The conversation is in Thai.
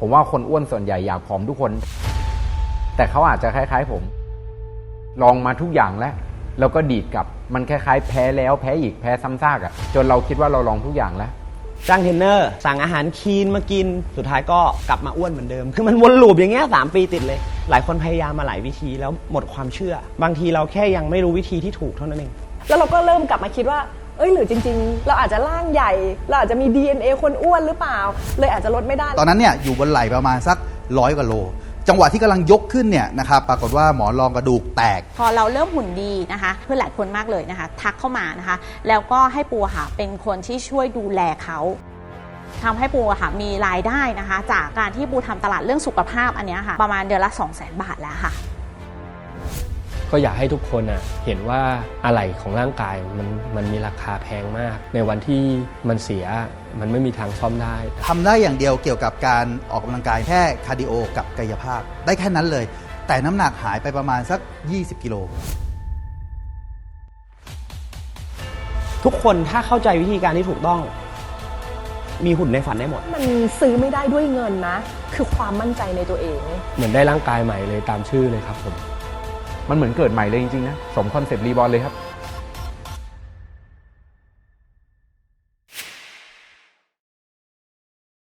ผมว่าคนอ้วนส่วนใหญ่อยากผอมทุกคน แต่เขาอาจจะคล้าย ๆ ผม ลองมาทุกอย่างแล้วแล้วก็ดีดกลับมันคล้ายๆ แพ้แล้วแพ้อีกแพ้ซ้ำซากอะ่ะ จนเราคิดว่าเราลองทุกอย่างแล้วจ้างเทรนเนอร์ สั่งอาหารคีนมากิน สุดท้ายก็กลับมาอ้วนเหมือนเดิม คือมันวนลูปอย่างเงี้ยสามปีติดเลย หลายคนพยายามมาหลายวิธีแล้วหมดความเชื่อ บางทีเราแค่ยังไม่รู้วิธีที่ถูกเท่านั้นเอง แล้วเราก็เริ่มกลับมาคิดว่า เอ้ยหรือจริง ๆ เราอาจจะร่างใหญ่ เราอาจจะมี DNA คนอ้วนหรือเปล่า เลยอาจจะลดไม่ได้ ตอนนั้นเนี่ยอยู่บนไหล่ประมาณสักร้อยกว่าโล จังหวะที่กำลังยกขึ้นเนี่ยนะครับปรากฏว่าหมอนรองกระดูกแตก พอเราเริ่มหุ่นดีนะคะเพื่อนหลายคนมากเลยนะคะ ทักเข้ามานะคะ แล้วก็ให้ปูอะค่ะเป็นคนที่ช่วยดูแลเขาทำให้ปูอะค่ะมีรายได้นะคะ จากการที่ปูทำตลาดเรื่องสุขภาพอันเนี้ยค่ะ ประมาณเดือนละ 2 0 0 0 0 0 บาทแล้วค่ะ ก็อยากให้ทุกคนอะเห็นว่าอะไหล่ของร่างกายมันมันมีราคาแพงมาก ในวันที่มันเสียมันไม่มีทางซ่อมได้ ทำได้อย่างเดียวเกี่ยวกับการออกกำลังกายแค่คาร์ดิโอกับกายภาพ ได้แค่นั้นเลย แต่น้ำหนักหายไปประมาณสัก 20 กิโล ทุกคนถ้าเข้าใจวิธีการที่ถูกต้อง มีหุ่นในฝันได้หมด มันซื้อไม่ได้ด้วยเงินนะ คือความมั่นใจในตัวเอง เหมือนได้ร่างกายใหม่เลยตามชื่อเลยครับผม มันเหมือนเกิดใหม่เลยจริงๆนะสมคอนเซปต์รีบอลเลยครับ